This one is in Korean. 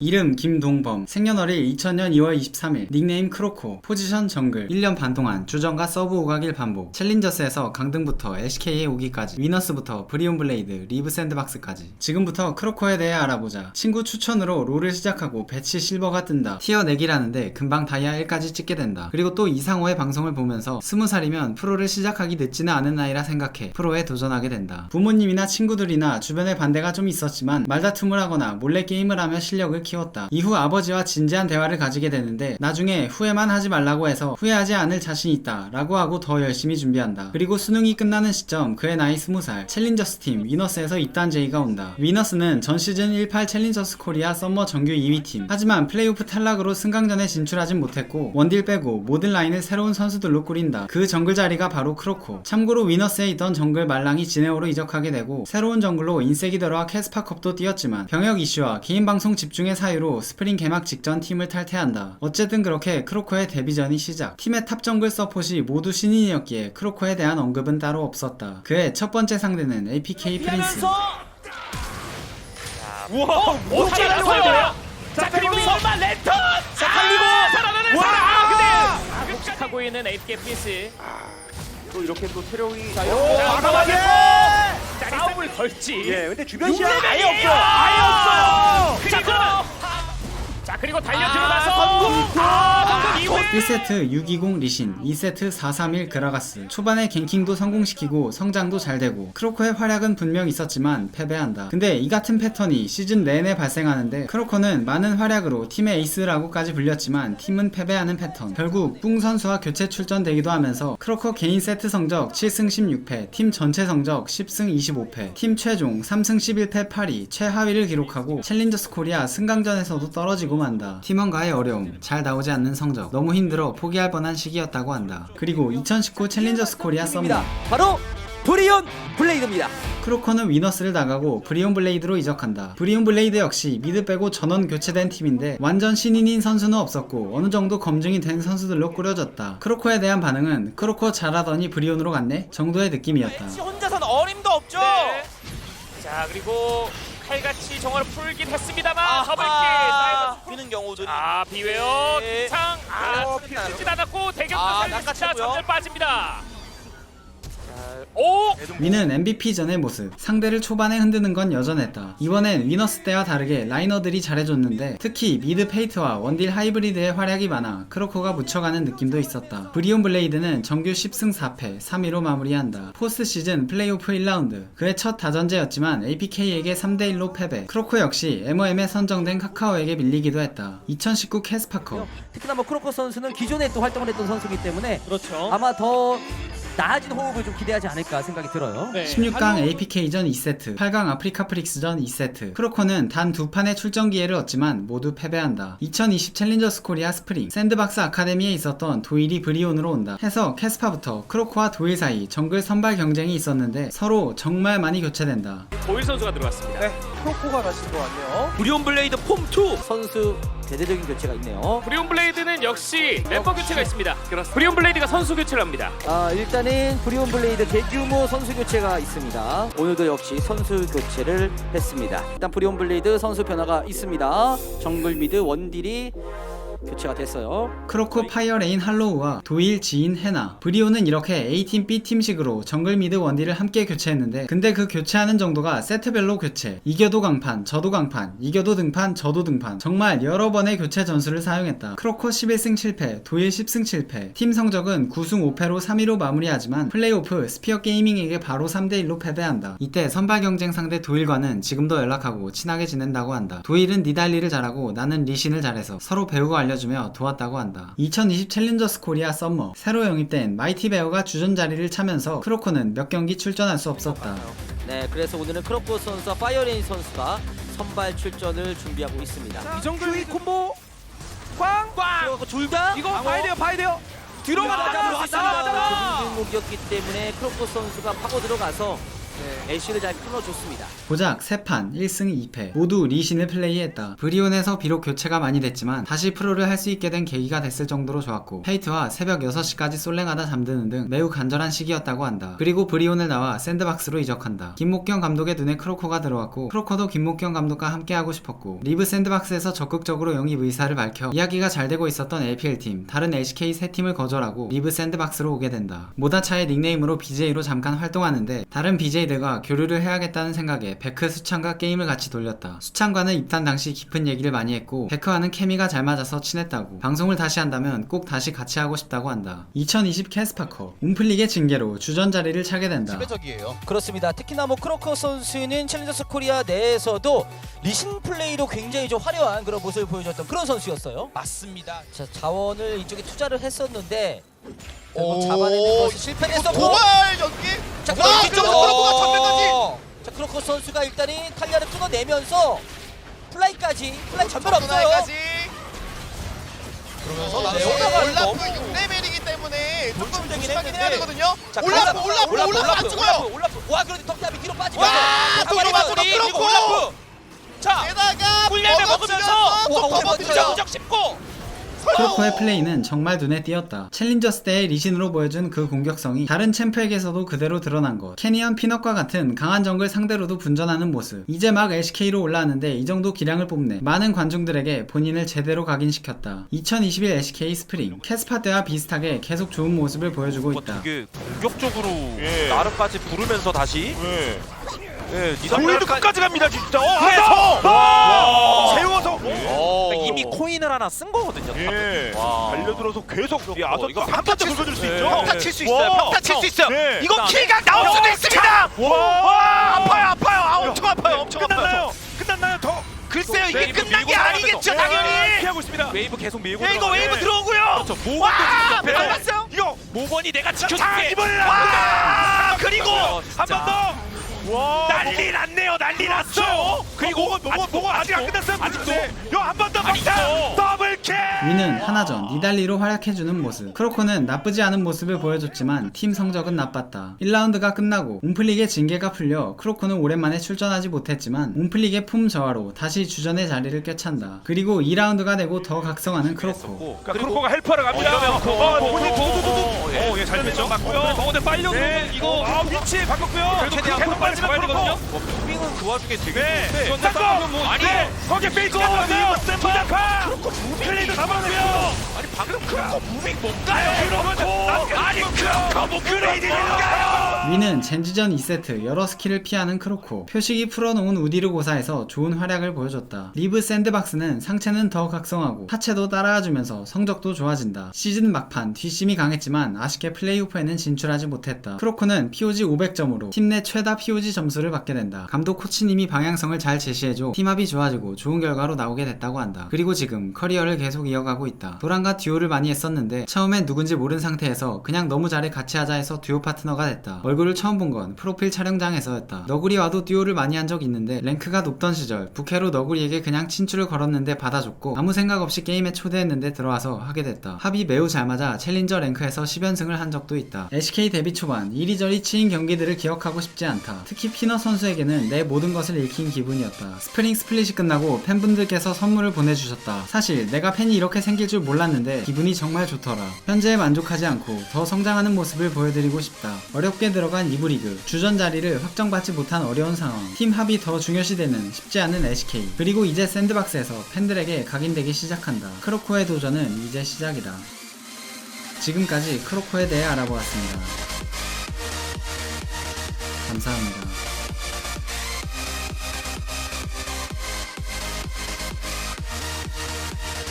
이름 김동범. 생년월일 2000년 2월 23일. 닉네임 크로코. 포지션 정글. 1년 반 동안 주전과 서브 오가길 반복. 챌린저스에서 강등부터 SK에 오기까지. 위너스부터 브리온 블레이드 리브 샌드박스까지. 지금부터 크로코에 대해 알아보자. 친구 추천으로 롤을 시작하고 배치 실버가 뜬다. 티어 내기라는데 금방 다이아 1까지 찍게 된다. 그리고 또 이상호의 방송을 보면서 20살이면 프로를 시작하기 늦지는 않은 나이라 생각해 프로에 도전하게 된다. 부모님이나 친구들이나 주변에 반대가 좀 있었지만 말다툼을 하거나 몰래 게임을 하며 실력을 키웠다. 이후 아버지와 진지한 대화를 가지게 되는데 나중에 후회만 하지 말라고 해서 후회하지 않을 자신 있다 라고 하고 더 열심히 준비한다. 그리고 수능이 끝나는 시점 그의 나이 20살 챌린저스 팀 위너스에서 입단 제의가 온다. 위너스는 전 시즌 18 챌린저스 코리아 썸머 정규 2위 팀. 하지만 플레이오프 탈락으로 승강전에 진출하진 못했고 원딜 빼고 모든 라인을 새로운 선수들로 꾸린다. 그 정글 자리가 바로 크로코. 참고로 위너스에 있던 정글 말랑이 지네오로 이적하게 되고 새로운 정글로 인세기더러와 캐스파컵도 뛰었지만 병역 이슈와 개인 방송 집중의 사유로 스프링 개막 직전 팀을 탈퇴한다. 어쨌든 그렇게 크로코의 데뷔전이 시작. 팀의 탑 정글 서폿이 모두 신인이었기에 크로코에 대한 언급은 따로 없었다. 그의 첫 번째 상대는 APK 프린스. 우와, 오, 잘했어요. 자 그리고 설마 랜턴. 자 살리고 살아나는 와! 사람. 아 근데 급식하고 있는 에이프게 프린스. 또 이렇게 또 체력이 자 오, 이렇게 과감하게! 자 싸움을 걸지. 예, 근데 주변 시야 아예 없죠. 아예 자 그리고 달려 아, 들어가서! 아 이후 1세트 620 리신, 2세트 431 그라가스. 초반에 갱킹도 성공시키고 성장도 잘 되고 크로커의 활약은 분명 있었지만 패배한다. 근데 이 같은 패턴이 시즌 내내 발생하는데 크로커는 많은 활약으로 팀의 에이스라고까지 불렸지만 팀은 패배하는 패턴. 결국 뿡 선수와 교체 출전되기도 하면서 크로커 개인 세트 성적 7승 16패, 팀 전체 성적 10승 25패, 팀 최종 3승 11패 8위, 최하위를 기록하고 챌린저스 코리아 승강전에서도 떨어지고 만 다. 팀원과의 어려움, 잘 나오지 않는 성적, 너무 힘들어 포기할 뻔한 시기였다고 한다. 그리고 2019 챌린저스 코리아 썸머. 입니다. 바로 브리온 블레이드입니다. 크로커는 위너스를 나가고 브리온 블레이드로 이적한다. 브리온 블레이드 역시 미드 빼고 전원 교체된 팀인데 완전 신인인 선수는 없었고 어느 정도 검증이 된 선수들로 꾸려졌다. 크로커에 대한 반응은 크로커 잘하더니 브리온으로 갔네 정도의 느낌이었다. 혼자선 어림도 없죠. 네. 자 그리고 칼같이 정화를 풀긴 했습니다만 더블킬! 사이버 뛰는 경우도 아 비웨어 네. 이상 아 어, 죽진 않았고 대격도 아, 살리자 낚아채고요. 전멸 빠집니다 오 위는 MVP 전의 모습. 상대를 초반에 흔드는 건 여전했다. 이번엔 위너스 때와 다르게 라이너들이 잘해줬는데 특히 미드 페이트와 원딜 하이브리드의 활약이 많아 크로코가 묻혀가는 느낌도 있었다. 브리온 블레이드는 정규 10승 4패 3위로 마무리한다. 포스트 시즌 플레이오프 1라운드. 그의 첫 다전제였지만 APK에게 3대1로 패배. 크로코 역시 MOM에 선정된 카카오에게 밀리기도 했다. 2019 캐스파컵. 특히나 뭐 크로커 선수는 기존에 또 활동을 했던 선수이기 때문에 그렇죠 아마 더 나아진 호흡을 좀 기대하지 않을까 생각이 들어요. 네. 16강 APK전 2세트, 8강 아프리카 프릭스전 2세트. 크로커는 단 두 판의 출전 기회를 얻지만 모두 패배한다. 2020 챌린저스 코리아 스프링, 샌드박스 아카데미에 있었던 도일이 브리온으로 온다. 해서 캐스파부터 크로커와 도일 사이 정글 선발 경쟁이 있었는데 서로 정말 많이 교체된다. 도일 선수가 들어왔습니다 네, 크로코가 다시 들어왔네요. 브리온 블레이드 폼2 선수 대대적인 교체가 있네요. 브리온 블레이드는 역시 멤버 교체가 있습니다 브리온 블레이드가 선수 교체를 합니다 아 일단은 브리온 블레이드 대규모 선수 교체가 있습니다. 오늘도 역시 선수 교체를 했습니다. 일단 브리온 블레이드 선수 변화가 있습니다. 정글 미드 원딜이 교체가 됐어요. 크로코 파이어레인 할로우와 도일 지인 해나 브리오는 이렇게 A팀 B팀식으로 정글 미드 원딜을 함께 교체했는데 근데 그 교체하는 정도가 세트별로 교체. 이겨도 강판 저도 강판 이겨도 등판 저도 등판. 정말 여러 번의 교체 전술을 사용했다. 크로코 11승 7패 도일 10승 7패. 팀 성적은 9승 5패로 3위로 마무리하지만 플레이오프 스피어 게이밍에게 바로 3대1로 패배한다. 이때 선발 경쟁 상대 도일과는 지금도 연락하고 친하게 지낸다고 한다. 도일은 니달리를 잘하고 나는 리신을 잘해서 서로 배우고 알려 주며 도왔다고 한다. 2020 챌린저스 코리아 썸머 새로 영입된 마이티 베어가 주전 자리를 차면서 크로코는 몇 경기 출전할 수 없었다. 네, 그래서 오늘은 크로커 선수와 파이어레인 선수가 선발 출전을 준비하고 있습니다. 이 정도 이 콤보 꽝! 꽝! 둘다 이거 봐야 돼요, 봐야 돼요. 들어갔다 들어갔습니다. 들어갔다. 공격이었기 때문에 크로커 선수가 파고 들어가서 애쉬를 잘 끊어줬습니다. 고작 3판 1승 2패 모두 리신을 플레이했다. 브리온에서 비록 교체가 많이 됐지만 다시 프로를 할 수 있게 된 계기가 됐을 정도로 좋았고 페이트와 새벽 6시까지 솔랭하다 잠드는 등 매우 간절한 시기였다고 한다. 그리고 브리온을 나와 샌드박스로 이적한다. 김목경 감독의 눈에 크로코가 들어왔고 크로코도 김목경 감독과 함께하고 싶었고 리브 샌드박스에서 적극적으로 영입 의사를 밝혀 이야기가 잘 되고 있었던 LPL팀 다른 LCK 세 팀을 거절하고 리브 샌드박스로 오게 된다. 모다차의 닉네임으로 BJ로 잠깐 활동하는데 다른 BJ들과 교류를 해야겠다는 생각에 베크 수찬과 게임을 같이 돌렸다. 수찬과는 입단 당시 깊은 얘기를 많이 했고 베크와는 케미가 잘 맞아서 친했다고. 방송을 다시 한다면 꼭 다시 같이 하고 싶다고 한다. 2020 캐스파커 움플릭의 징계로 주전 자리를 차게 된다. 지배적이에요. 그렇습니다. 특히나 뭐 크로커 선수는 챌린저스 코리아 내에서도 리신 플레이로 굉장히 좀 화려한 그런 모습을 보여줬던 그런 선수였어요. 맞습니다. 자 자원을 이쪽에 투자를 했었는데 결국 오, 잡아내는 것이 실패했었고 도발 연기. 자 와, 그럼 뒤쪽으로 크로코가 전면까지. 자 크로커 선수가 일단은 탈리아를 끊어내면서 플라이까지 플라이 전멸 없어요. 그러면서 나는 네. 올라프 6레벨이기 때문에 조금 조심하긴 했는데. 해야 되거든요. 자, 올라프. 올라프 올라프 안 죽어요. 올라프 올라프. 와 그런데 덕담이 뒤로 빠지면서 와, 또 가만히 올라프, 있어. 그리고 올라프. 자 게다가 꿀레벨 먹으면서 또 와, 더 오래 버티죠. 무적 씹고 크로코의 플레이는 정말 눈에 띄었다. 챌린저스 때의 리신으로 보여준 그 공격성이 다른 챔프에게서도 그대로 드러난 것. 캐니언 피넛과 같은 강한 정글 상대로도 분전하는 모습. 이제 막 LCK로 올라왔는데 이 정도 기량을 뽐내. 많은 관중들에게 본인을 제대로 각인시켰다. 2021 LCK 스프링. 캐스파 때와 비슷하게 계속 좋은 모습을 보여주고 있다. 되게 공격적으로 예. 나르까지 부르면서 다시 예. 예, 우리도 니달리가 끝까지 갑니다 진짜. 어, 그래서! 와! 세워서. 이미 코인을 하나 쓴 거거든요. 예. 와. 달려들어서 계속 이 어, 아서 이거 한 번째 긁어줄 수 예. 있죠. 평타 칠수 와. 있어요. 평타 칠 수 있어요. 네. 이거 그다음에- 킬각 나올 수도 있습니다. 와, 와, 아파요 아파요. 아 엄청 아파요 엄청 끝났나요? 아파요. 끝났나요? 더. 글쎄요 이게 웨이브 끝난 게 아니겠죠 예, 당연히. 피하고 있습니다. 웨이브 계속 밀고 야 이거 웨이브 예. 들어오고요. 그렇죠. 모건도 와 지금 옆에 밟았어요. 이거 모건이 내가 자, 지켜줄게. 이번에 와 그리고 한 번 더. 와, 난리 났네요 난리 났어. 그리고 뭐가 뭐가 뭐가 아직 안 끝났어요. 아직도. 요한번 더 아직도. 막타. 더블 킬. 위는 하나전 니달리로 활약해주는 모습 크로코는 나쁘지 않은 모습을 보여줬지만 팀 성적은 나빴다 1라운드가 끝나고 움플릭의 징계가 풀려 크로코는 오랜만에 출전하지 못했지만 움플릭의 품 저하로 다시 주전의 자리를 꿰찬다 그리고 2라운드가 되고 더 각성하는 크로코 그러니까 크로코가 헬퍼를 갑니다. 어, 어, 어, 어. 어, 예. 어, 예, 잘 됐죠. 맞고요. 어, 근데 빨려 네, 이거 아, 위치 바꿨고요. 계속 그냥 빠지는 잡아야 크로코. 되거든요. 빙은 그 와중에 되게 네, 좋은데. 쌍거. 뭐 아니, 네. 거기 페이스가 나왔어요. 부자카. 클레이도 잡았고요. 아니 방금 크로코 무빙 뭔가요? 크로코. 아니, 크로코 뭐 클레이드인가요? 위는 젠지전 2세트 여러 스킬을 피하는 크로코. 표식이 풀어놓은 우디르 고사에서 좋은 활약을 보여줬다. 리브 샌드박스는 상체는 더 각성하고 하체도 따라와주면서 성적도 좋아진다. 시즌 막판 뒷심이 강했지만 아쉽게 플레이오프에는 진출하지 못했다. 크로코는 POG 500점으로 팀 내 최다 POG 점수를 받게 된다. 감독 코치님이 방향성을 잘 제시해줘 팀합이 좋아지고 좋은 결과로 나오게 됐다고 한다. 그리고 지금 커리어를 계속 이어가고 있다. 도란과 듀오를 많이 했었는데 처음엔 누군지 모른 상태에서 그냥 너무 잘해 같이 하자 해서 듀오 파트너가 됐다. 얼굴 을 처음 본 건 프로필 촬영장에서였다. 너구리 와도 듀오를 많이 한 적 있는데 랭크가 높던 시절 부캐로 너구리에게 그냥 친추를 걸었는데 받아줬고 아무 생각 없이 게임에 초대했는데 들어와서 하게 됐다. 합이 매우 잘 맞아 챌린저 랭크에서 10연승을 한 적도 있다. SK 데뷔 초반 이리저리 치인 경기들을 기억하고 싶지 않다. 특히 피너 선수에게는 내 모든 것을 읽힌 기분이었다. 스프링 스플릿이 끝나고 팬분들께서 선물을 보내주셨다. 사실 내가 팬이 이렇게 생길 줄 몰랐는데 기분이 정말 좋더라. 현재에 만족하지 않고 더 성장하는 모습을 보여드리고 싶다. 어렵게 들어 간 2부 리그. 주전 자리를 확정받지 못한 어려운 상황. 팀 합이 더 중요시되는 쉽지 않은 LCK 그리고 이제 샌드박스에서 팬들에게 각인되기 시작한다. 크로코의 도전은 이제 시작이다. 지금까지 크로코에 대해 알아보았습니다. 감사합니다